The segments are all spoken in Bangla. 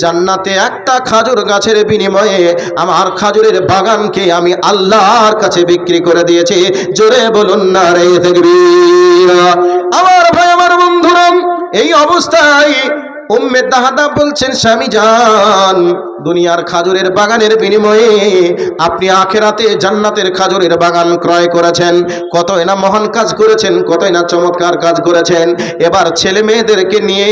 জান্নাতে একটা খাজুর গাছের বিনিময়ে আমার খাজুরের বাগানকে আমি আল্লাহর কাছে বিক্রি করে দিয়েছি। জোরে বলুন না রে দেখবি আমার ভাই, আমার বন্ধুরাম এই অবস্থায় উম্মে দাহাদা বলছেন, স্বামী যান দুনিয়ার খাজুরের বাগানের বিনিময়ে আপনি আখেরাতে জান্নাতের খাজুরের বাগান ক্রয় করেছেন। কতই না মহান কাজ করেছেন, কতই না চমৎকার কাজ করেছেন। এবার ছেলে মেয়েদেরকে নিয়ে,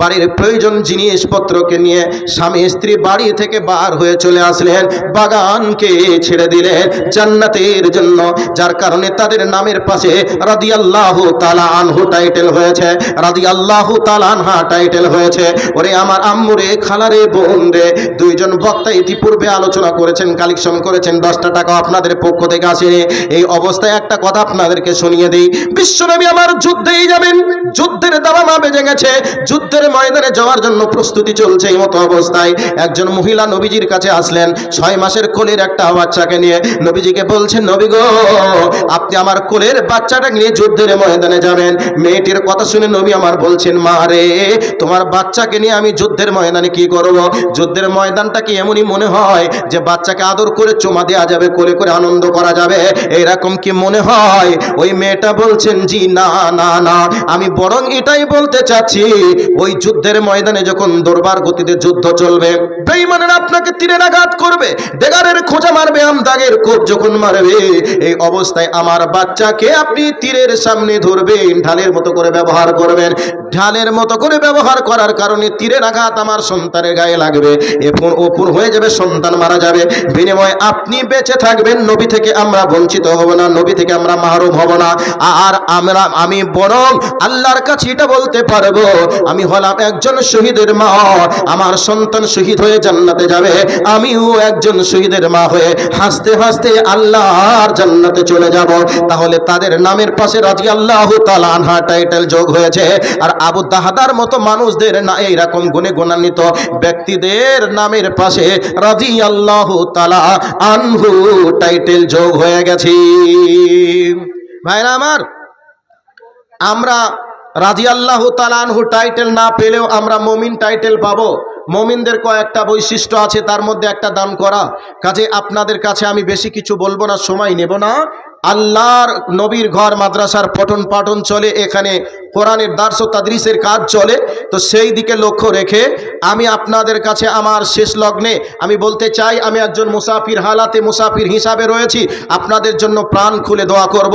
বাড়ির প্রয়োজন জিনিসপত্রকে নিয়ে স্বামী স্ত্রী বাড়ি থেকে বার হয়ে চলে আসলেন, বাগানকে ছেড়ে দিলেন জান্নাতের জন্য। যার কারণে তাদের নামের পাশে রাদিয়াল্লাহু তাআলা আনহু টাইটেল হয়েছে, রাদিয়াল্লাহু তাআলা আনহা টাইটেল হয়েছে। ওরে আমার আম্মুরে খালারে বোন রে দুইজন বক্তা ইতিপূর্বে আলোচনা করেছেন, কালেকশন করেছেন, দশটা টাকা আপনাদের পক্ষ থেকে আসেনি। এই অবস্থায় একটা কথা আপনাদেরকে শুনিয়ে দিই। বিশ্বনবী আমার যুদ্ধেই যাবেন, যুদ্ধের দাবামা বেজে গেছে, যুদ্ধের ময়দানে যাওয়ার জন্য প্রস্তুতি চলছে এই মতো অবস্থায়। একজন মহিলা নবীজির কাছে আসলেন, ছয় মাসের কোলের একটা বাচ্চাকে নিয়ে। নবীজিকে বলছেন, নবী গো, আপনি আমার কোলের বাচ্চাটা নিয়ে যুদ্ধের ময়দানে যাবেন। মেয়েটির কথা শুনে নবী আমার বলছেন, মা রে, তোমার বাচ্চাকে নিয়ে আমি যুদ্ধের ময়দানে কি করব? যুদ্ধের ময়দানটা কি এমনই মনে হয় যে বাচ্চাকে আদর করে চুমা দেওয়া যাবে, কোলে করে আনন্দ করা যাবে? এরকম কি মনে হয়? ওই মেয়েটা বলছেন, জি, না না না। আমি বরং এটাই বলতে চাচ্ছি, ওই যুদ্ধের ময়দানে যখন দরবার গতিতে যুদ্ধ চলবে, বেঈমানেরা আপনাকে তীরের আঘাত করবে দেগারের খোঁজা মারবে, আমদাগের কোপ যখন মারবে, এই অবস্থায় আমার বাচ্চাকে আপনি তীরের সামনে ধরবেন, ঢালের মতো করে ব্যবহার করবেন। ঢালের মতো করে ব্যবহার করার কারণে তীরের আঘাত আমার সন্তানের গায়ে লাগবে। এরপর ওপর হয়ে যাবে, সন্তান মারা যাবে। বিনিময়ে আপনি বেঁচে থাকবেন, নবী থেকে আমরা বঞ্চিত হব না, নবী থেকে আমরা মাহরুম হব না। আর আমরা, আমি বরং আল্লাহর কাছে এটা বলতে পারব, আমি হলাম একজন শহীদের মা, আমার সন্তান শহীদ হয়ে জান্নাতে যাবে, আমিও একজন শহীদের মা হয়ে হাসতে হাসতে আল্লাহর জান্নাতে চলে যাব। তাহলে তাদের নামের পাশে রাজি আল্লাহ তালা আনহা টাইটেল যোগ হয়েছে। আর আবু দাহাদার মতো মানুষদের না এইরকম গুণে গুণান্বিত ব্যক্তিদের নামের পাশে রাজি আল্লাহ তালা আনহু টাইটেল যোগ হয়ে গেছি। ভাইরা আমার, আমরা রাজি আল্লাহ তালানহু টাইটেল না পেলেও আমরা মমিন টাইটেল পাবো। মমিনদের কয়েকটা বৈশিষ্ট্য আছে, তার মধ্যে একটা দান করা। কাজে আপনাদের কাছে আমি বেশি কিছু বলব না, সময় নেব না। আল্লাহর নবীর ঘর মাদ্রাসার পঠন পাঠন চলে, এখানে কোরআনের দার্স তাদৃশের কাজ চলে। তো সেই দিকে লক্ষ্য রেখে আমি আপনাদের কাছে আমার শেষ লগ্নে আমি বলতে চাই, আমি একজন মুসাফির হালাতে মুসাফির হিসাবে রয়েছি। আপনাদের জন্য প্রাণ খুলে দোয়া করব।